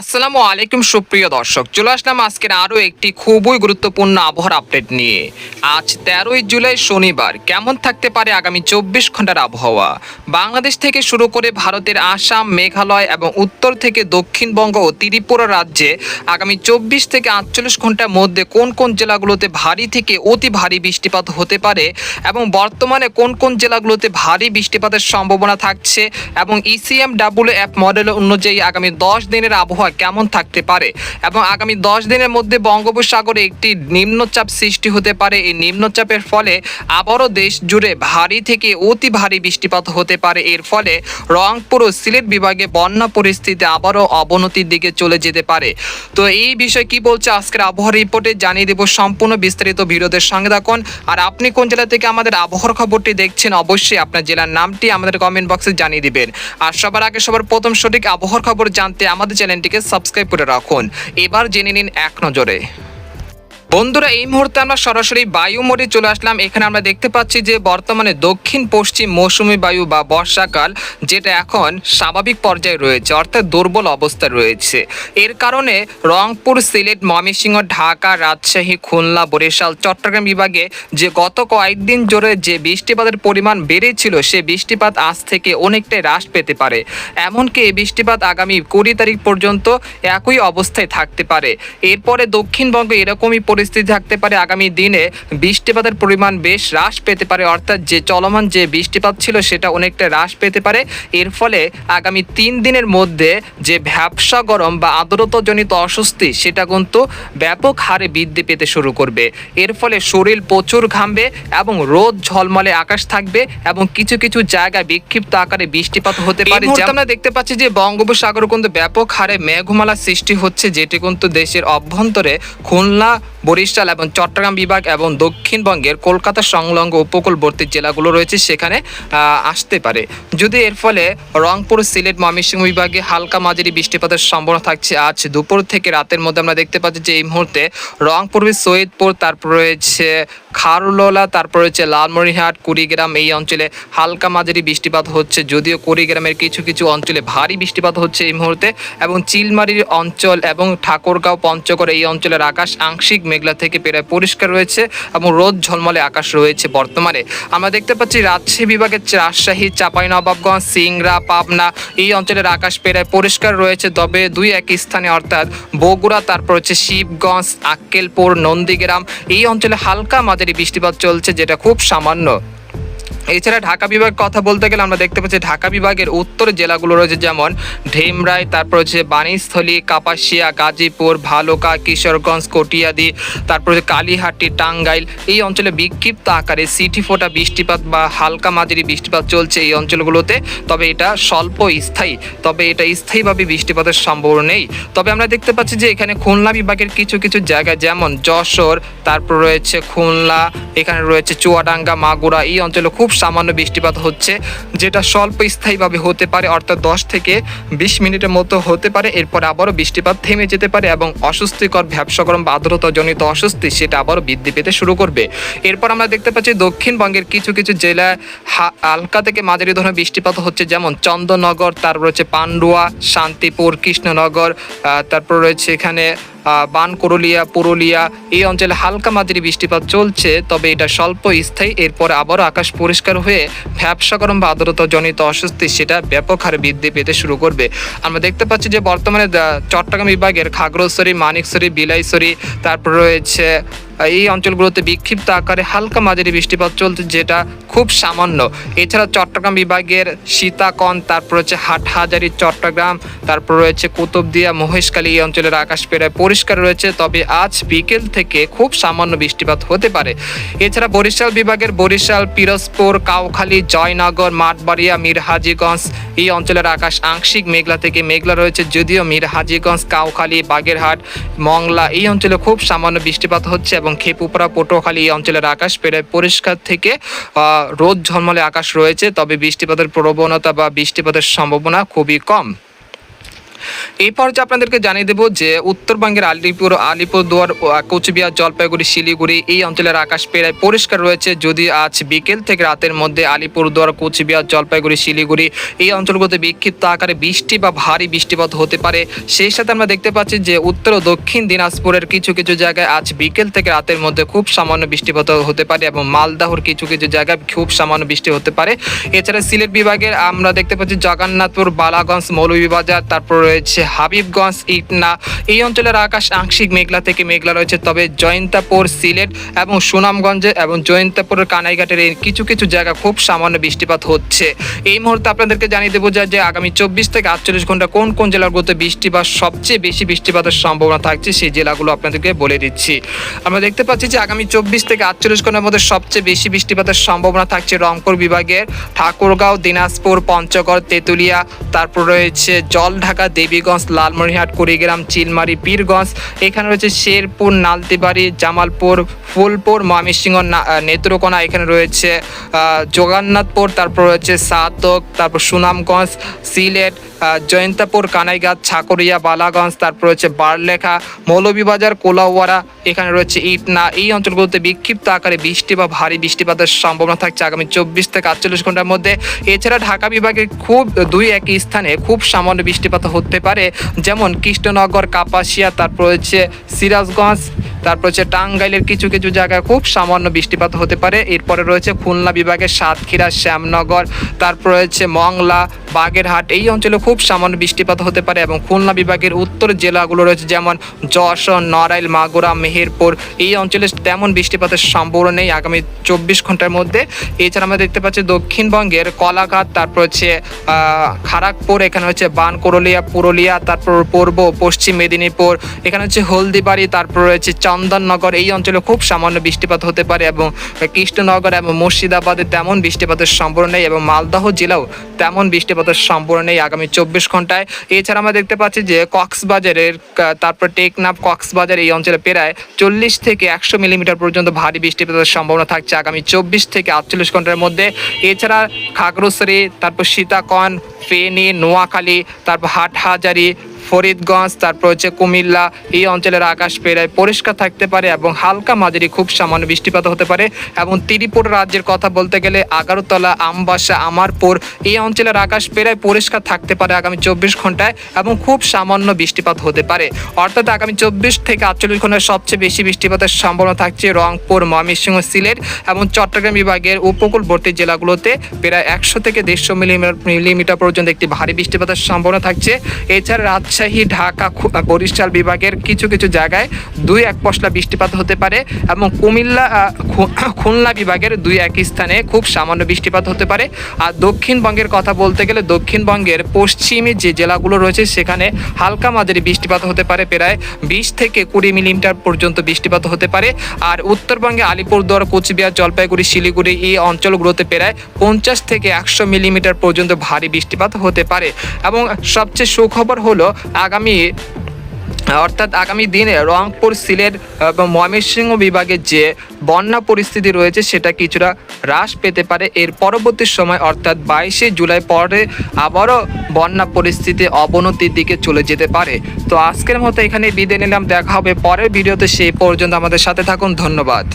আসসালামু আলাইকুম, সুপ্রিয় দর্শক। চলে আসলাম আজকের আরও একটি খুবই গুরুত্বপূর্ণ আবহাওয়ার আপডেট নিয়ে। আজ তেরোই জুলাই শনিবার, কেমন থাকতে পারে আগামী চব্বিশ ঘণ্টার আবহাওয়া? বাংলাদেশ থেকে শুরু করে ভারতের আসাম, মেঘালয় এবং উত্তর থেকে দক্ষিণবঙ্গ ও ত্রিপুরা রাজ্যে আগামী চব্বিশ থেকে আটচল্লিশ ঘণ্টার মধ্যে কোন কোন জেলাগুলোতে ভারী থেকে অতি ভারী বৃষ্টিপাত হতে পারে এবং বর্তমানে কোন কোন জেলাগুলোতে ভারী বৃষ্টিপাতের সম্ভাবনা থাকছে এবং ইসিএম অ্যাপ মডেল অনুযায়ী আগামী দশ দিনের আবহাওয়া কেমন থাকতে পারে? এবং আগামী দশ দিনের মধ্যে বঙ্গোপসাগরে একটি নিম্নচাপ সৃষ্টি হতে পারে। এই নিম্নচাপের ফলে আবারও দেশ জুড়ে ভারী থেকে অতি ভারী বৃষ্টিপাত হতে পারে। এর ফলে রংপুর ও সিলেট বিভাগে বন্যা পরিস্থিতি আবারও অবনতির দিকে চলে যেতে পারে। তো এই বিষয়ে কি বলছে আজকের আবহাওয়া রিপোর্টে? জানিয়ে দেব সম্পূর্ণ বিস্তারিত ভিডিওদের সঙ্গে থাকুন। আর আপনি কোন জেলা থেকে আমাদের আবহাওয়ার খবরটি দেখছেন, অবশ্যই আপনার জেলার নামটি আমাদের কমেন্ট বক্সে জানিয়ে দিবেন। আর সবার আগে সবার প্রথম সঠিক আবহাওয়ার খবর জানতে আমাদের চ্যানেলটিকে সাবস্ক্রাইব করে রাখুন। এবার জেনে নিন এক নজরে। বন্ধুরা, এই মুহূর্তে আমরা সরাসরি বায়ু মোড়ে চলে আসলাম। এখানে আমরা দেখতে পাচ্ছি যে বর্তমানে দক্ষিণ পশ্চিম মৌসুমী বায়ু বা বর্ষাকাল, যেটা এখন স্বাভাবিক পর্যায়ে রয়েছে, অর্থাৎ দুর্বল অবস্থায় রয়েছে। এর কারণে রংপুর, সিলেট, ময়মনসিংহ, ঢাকা, রাজশাহী, খুলনা, বরিশাল, চট্টগ্রাম বিভাগে যে গত কয়েকদিন জোরে যে বৃষ্টিপাতের পরিমাণ বেড়েছিল, সে বৃষ্টিপাত আজ থেকে অনেকটাই হ্রাস পেতে পারে। এমনকি এই বৃষ্টিপাত আগামী কুড়ি তারিখ পর্যন্ত একই অবস্থায় থাকতে পারে। এরপরে দক্ষিণবঙ্গে এরকমই পরিস্থিতি থাকতে পারে আগামী দিনে। বৃষ্টিপাতের পরিমাণ বেশ হ্রাস পেতে পারে অর্থাৎ যে চলমান যে বৃষ্টিপাত ছিল সেটা অনেকটা হ্রাস পেতে পারে। এর ফলে আগামী তিন দিনের মধ্যে যে ভ্যাবসা গরম বা আর্দ্রতাজনিত অস্বস্তি সেটা কিন্তু ব্যাপক হারে বৃদ্ধি পেতে শুরু করবে। এর ফলে শরীর প্রচুর ঘামবে এবং রোদ ঝলমলে আকাশ থাকবে এবং কিছু কিছু জায়গায় বিক্ষিপ্ত আকারে বৃষ্টিপাত হতে পারে। আমরা দেখতে পাচ্ছি যে বঙ্গোপসাগর কিন্তু ব্যাপক হারে মেঘমালা সৃষ্টি হচ্ছে যেটি কিন্তু দেশের অভ্যন্তরে খুলনা বরিশাল এবং চট্টগ্রাম বিভাগ এবং দক্ষিণবঙ্গের কলকাতা সংলগ্ন উপকূলবর্তী জেলাগুলো রয়েছে, সেখানে আসতে পারে। যদি এর ফলে রংপুর, সিলেট, ময়মনসিংহ বিভাগে হালকা মাঝারি বৃষ্টিপাতের সম্ভাবনা থাকছে, আজ দুপুর থেকে রাতের মধ্যে আমরা দেখতে পাচ্ছি যে এই মুহূর্তে রংপুর, সৈয়দপুর, তারপর রয়েছে খারুললা তারপর হচ্ছে লালমনিরহাট, কুড়িগ্রাম, এই অঞ্চলে হালকা মাঝারি বৃষ্টিপাত হচ্ছে, যদিও কুড়িগ্রামের কিছু কিছু অঞ্চলে ভারী বৃষ্টিপাত হচ্ছে এই মুহূর্তে, এবং চিলমারির অঞ্চল এবং ঠাকুরগাঁও, পঞ্চগড়, এই অঞ্চলের আকাশ আংশিক মেঘলা থেকে প্রায় পরিষ্কার রয়েছে, এবং রোদ ঝলমলে আকাশ রয়েছে বর্তমানে। আমরা দেখতে পাচ্ছি রাজশাহী বিভাগের রাজশাহী, চাঁপাইনবাবগঞ্জ, সিংড়া, পাবনা, এই অঞ্চলের আকাশ প্রায় পরিষ্কার রয়েছে, তবে দুই এক স্থানে, অর্থাৎ বগুড়া, তারপর হচ্ছে শিবগঞ্জ, আক্কেলপুর, নন্দীগ্রাম, এই অঞ্চলে হালকা মাঝারি বৃষ্টিপাত চলছে যেটা খুব সামান্য। এছাড়া ঢাকা বিভাগ কথা বলতে গেলে আমরা দেখতে পাচ্ছি ঢাকা বিভাগের উত্তর জেলাগুলো রয়েছে যেমন ঢেমরাই, তারপর হচ্ছে বাণীস্থলী, কাপাসিয়া, গাজীপুর, ভালুকা, কিশোরগঞ্জ, কটিয়াদি, তারপর হচ্ছে কালীহাটি, টাঙ্গাইল। এই অঞ্চলে বিক্ষিপ্ত আকারে সিটি ফোটা বৃষ্টিপাত বা হালকা মাঝারি বৃষ্টিপাত চলছে এই অঞ্চলগুলোতে। তবে এটা স্বল্প স্থায়ী, তবে এটা স্থায়ীভাবে বৃষ্টিপাতের সম্ভাবনা নেই। তবে আমরা দেখতে পাচ্ছি যে এখানে খুলনা বিভাগের কিছু কিছু জায়গা যেমন যশোর, তারপর রয়েছে খুলনা, এখানে রয়েছে চুয়াডাঙ্গা, মাগুরা, এই অঞ্চলে খুব সামান্য বৃষ্টিপাত হচ্ছে, যেটা স্বল্প স্থায়ীভাবে হতে পারে, অর্থাৎ দশ থেকে বিশ মিনিটের মতো হতে পারে। এরপর আবারও বৃষ্টিপাত থেমে যেতে পারে এবং অস্বস্তিকর ব্যবসা গরম বা আর্দ্রতাজনিত অস্বস্তি সেটা আবারও বৃদ্ধি পেতে শুরু করবে। এরপর আমরা দেখতে পাচ্ছি দক্ষিণবঙ্গের কিছু কিছু জেলায় হালকা থেকে মাঝারি ধরনের বৃষ্টিপাত হচ্ছে, যেমন চন্দননগর, তারপর রয়েছে পান্ডুয়া, শান্তিপুর, কৃষ্ণনগর তারপর রয়েছে এখানে বানকরুলিয়া পুরুলিয়া, এই অঞ্চলে হালকা মাঝারি বৃষ্টিপাত চলছে, তবে এটা স্বল্প স্থায়ী। এরপর আবারও আকাশ পরিষ্কার হয়ে ভ্যাবসা গরম বা আর্দ্রতাজনিত অস্বস্তি সেটা ব্যাপক হারে বৃদ্ধি পেতে শুরু করবে। আমরা দেখতে পাচ্ছি যে বর্তমানে চট্টগ্রাম বিভাগের খাগড়শ্বরী মানিকশ্বরী বিলাইশ্বরী তারপর রয়েছে এই অঞ্চলগুলোতে বিক্ষিপ্ত আকারে হালকা মাঝারি বৃষ্টিপাত চলছে, যেটা খুব সামান্য। এছাড়া চট্টগ্রাম বিভাগের সীতাকন, তারপর হচ্ছে হাটহাজারি, চট্টগ্রাম, তারপর রয়েছে কুতুবদিয়া, মহেশখালী এই অঞ্চলের আকাশ প্রায় পরিষ্কার রয়েছে, তবে আজ বিকেল থেকে খুব সামান্য বৃষ্টিপাত হতে পারে। এছাড়া বরিশাল বিভাগের বরিশাল, পিরোজপুর, কাউখালী, জয়নগর, মাঠবাড়িয়া, মিরহাজিগঞ্জ এই অঞ্চলের আকাশ আংশিক মেঘলা থেকে মেঘলা রয়েছে, যদিও মিরহাজিগঞ্জ, কাউখালী, বাগেরহাট, মংলা এই অঞ্চলে খুব সামান্য বৃষ্টিপাত হচ্ছে এবং খেপুপাড়া পটুয়াখালী এই অঞ্চলের আকাশ প্রায় পরিষ্কার থেকে রোদ ঝলমলে আকাশ রয়েছে, তবে বৃষ্টিপাতের প্রবণতা বা বৃষ্টিপাতের সম্ভাবনা খুবই কম। এই পর্যায়ে আপনাদেরকে জানিয়ে দেবো যে উত্তরবঙ্গের আলিপুর, আলিপুরদুয়ার কোচবিহার, জলপাইগুড়ি, শিলিগুড়ি এই অঞ্চলের আকাশ প্রায় পরিষ্কার রয়েছে। যদি আজ বিকেল থেকে রাতের মধ্যে আলিপুরদুয়ার, কোচবিহার, জলপাইগুড়ি, শিলিগুড়ি এই অঞ্চলগুলোতে বিক্ষিপ্ত আকারে বৃষ্টি বা ভারী বৃষ্টিপাত হতে পারে। সেই সাথে আমরা দেখতে পাচ্ছি যে উত্তর ও দক্ষিণ দিনাজপুরের কিছু কিছু জায়গায় আজ বিকেল থেকে রাতের মধ্যে খুব সামান্য বৃষ্টিপাত হতে পারে এবং মালদাহর কিছু কিছু জায়গায় খুব সামান্য বৃষ্টি হতে পারে। এছাড়া সিলেট বিভাগের আমরা দেখতে পাচ্ছি জগন্নাথপুর, বালাগঞ্জ, মৌলভীবাজার, তারপর রয়েছে হাবিবগঞ্জ, ইটনা। এই অঞ্চলের আকাশ আংশিক মেঘলা থেকে মেঘলা রয়েছে, তবে জয়ন্তাপুর, সিলেট এবং সুনামগঞ্জে এবং জয়ন্তাপুরের কানাইঘাটের এই কিছু কিছু জায়গা খুব সামান্য বৃষ্টিপাত হচ্ছে। এই মুহূর্তে আপনাদেরকে জানিয়ে দেবো যে আগামী চব্বিশ থেকে আটচল্লিশ ঘণ্টা কোন কোন জেলাগুলোতে বৃষ্টি বা সবচেয়ে বেশি বৃষ্টিপাতের সম্ভাবনা থাকছে সেই জেলাগুলো আপনাদেরকে বলে দিচ্ছি। আমরা দেখতে পাচ্ছি যে, আগামী চব্বিশ থেকে আটচল্লিশ ঘণ্টার মধ্যে সবচেয়ে বেশি বৃষ্টিপাতের সম্ভাবনা থাকছে রংপুর বিভাগের, ঠাকুরগাঁও, দিনাজপুর, পঞ্চগড়, তেঁতুলিয়া, তারপর রয়েছে জল জলঢাকা দেবীগঞ্জ, লালমনিরহাট, কুড়িগ্রাম, চিলমারি, পীরগঞ্জ। এখানে রয়েছে শেরপুর, নালতিবাড়ি, জামালপুর, ফুলপুর, ময়মনসিংহ নেত্রকোনা এখানে রয়েছে জগন্নাথপুর, তারপর রয়েছে সাতক, তারপর সুনামগঞ্জ, সিলেট জয়ন্তাপুর, কানাইঘাট ছাকরিয়া বালাগঞ্জ, তারপর রয়েছে বারলেখা, মৌলভীবাজার কোলাওয়ারা এখানে রয়েছে ইটনা। এই অঞ্চলগুলোতে বিক্ষিপ্ত আকারে বৃষ্টি বা ভারী বৃষ্টিপাতের সম্ভাবনা থাকছে আগামী চব্বিশ থেকে আটচল্লিশ ঘণ্টার মধ্যে। এছাড়া ঢাকা বিভাগে খুব দুই একই স্থানে খুব সামান্য বৃষ্টিপাত হতে পারে, যেমন কৃষ্ণনগর, কাপাসিয়া, তারপর রয়েছে সিরাজগঞ্জ, তারপর হচ্ছে টাঙ্গাইলের কিছু কিছু জায়গায় খুব সামান্য বৃষ্টিপাত হতে পারে। এরপরে রয়েছে খুলনা বিভাগের সাতক্ষীরা, শ্যামনগর, তারপর রয়েছে মংলা, বাগেরহাট। এই অঞ্চলে খুব সামান্য বৃষ্টিপাত হতে পারে এবং খুলনা বিভাগের উত্তর জেলাগুলো রয়েছে, যেমন যশোর, নড়াইল, মাগুরা, মেহেরপুর। এই অঞ্চলে তেমন বৃষ্টিপাতের সম্ভাবনা নেই আগামী চব্বিশ ঘণ্টার মধ্যে। এছাড়া আমরা দেখতে পাচ্ছি দক্ষিণবঙ্গের কলাঘাট, তারপর হচ্ছে খড়গপুর এখানে হচ্ছে বানকরলিয়া পুরুলিয়া, তারপর পূর্ব, পশ্চিম মেদিনীপুর, এখানে হচ্ছে হলদিবাড়ি, তারপর রয়েছে চন্দননগর। এই অঞ্চলে খুব সামান্য বৃষ্টিপাত হতে পারে এবং কৃষ্ণনগর এবং মুর্শিদাবাদে তেমন বৃষ্টিপাতের সম্ভাবনা নেই এবং মালদহ জেলাও তেমন বৃষ্টিপাতের সম্ভাবনা নেই আগামী চব্বিশ ঘন্টায়। এছাড়া আমরা দেখতে পাচ্ছি যে কক্সবাজারের তারপর টেকনাফ কক্সবাজার এই অঞ্চলে প্রায় চল্লিশ থেকে একশো মিলিমিটার পর্যন্ত ভারী বৃষ্টিপাতের সম্ভাবনা থাকছে আগামী চব্বিশ থেকে আটচল্লিশ ঘণ্টার মধ্যে। এছাড়া খাগড়শ্রী তারপর সীতাকন ফেনি, নোয়াখালী, তারপর হাটহাজারি ফরিদগঞ্জ, তারপর হচ্ছে কুমিল্লা, এই অঞ্চলের আকাশ প্রায় পরিষ্কার থাকতে পারে এবং হালকা মাঝারি, খুব সামান্য বৃষ্টিপাত হতে পারে। এবং ত্রিপুরা রাজ্যের কথা বলতে গেলে আগারতলা, আমবাসা, আমারপুর, এই অঞ্চলের আকাশ প্রায় পরিষ্কার থাকতে পারে আগামী চব্বিশ ঘন্টায় এবং খুব সামান্য বৃষ্টিপাত হতে পারে। অর্থাৎ আগামী চব্বিশ থেকে আটচল্লিশ ঘন্টায় সবচেয়ে বেশি বৃষ্টিপাতের সম্ভাবনা থাকছে রংপুর, ময়মনসিংহ, সিলেট এবং চট্টগ্রাম বিভাগের উপকূলবর্তী জেলাগুলোতে। প্রায় একশো থেকে দেড়শো মিলিমিটার মিলিমিটার পর্যন্ত একটি ভারী বৃষ্টিপাতের সম্ভাবনা থাকছে। এছাড়া রাজশাহী ঢাকা, খু- বরিশাল বিভাগের কিছু কিছু জায়গায় দুই এক পশলা বৃষ্টিপাত হতে পারে এবং কুমিল্লা খুলনা বিভাগের দুই এক স্থানে খুব সামান্য বৃষ্টিপাত হতে পারে। আর দক্ষিণবঙ্গের কথা বলতে গেলে দক্ষিণবঙ্গের পশ্চিমে যে জেলাগুলো রয়েছে সেখানে হালকা মাঝারি বৃষ্টিপাত হতে পারে, প্রায় বিশ থেকে কুড়ি মিলিমিটার পর্যন্ত বৃষ্টিপাত হতে পারে। আর উত্তরবঙ্গে আলিপুরদুয়ার, কোচবিহার, জলপাইগুড়ি, শিলিগুড়ি এই অঞ্চলগুলোতে প্রায় পঞ্চাশ থেকে একশো মিলিমিটার পর্যন্ত ভারী বৃষ্টিপাত হতে পারে। এবং সবচেয়ে সুখবর হলো আগামী, অর্থাৎ আগামী দিনে রংপুর সিলেট এবং ময়মনসিংহ বিভাগের যে বন্যা পরিস্থিতি রয়েছে সেটা কিছুটা হ্রাস পেতে পারে। এর পরবর্তী সময়, অর্থাৎ বাইশে জুলাই পরে আবারও বন্যা পরিস্থিতি অবনতির দিকে চলে যেতে পারে। তো আজকের মতো এখানে বিদায় নিলাম। দেখা হবে পরের ভিডিওতে। সেই পর্যন্ত আমাদের সাথে থাকুন। ধন্যবাদ।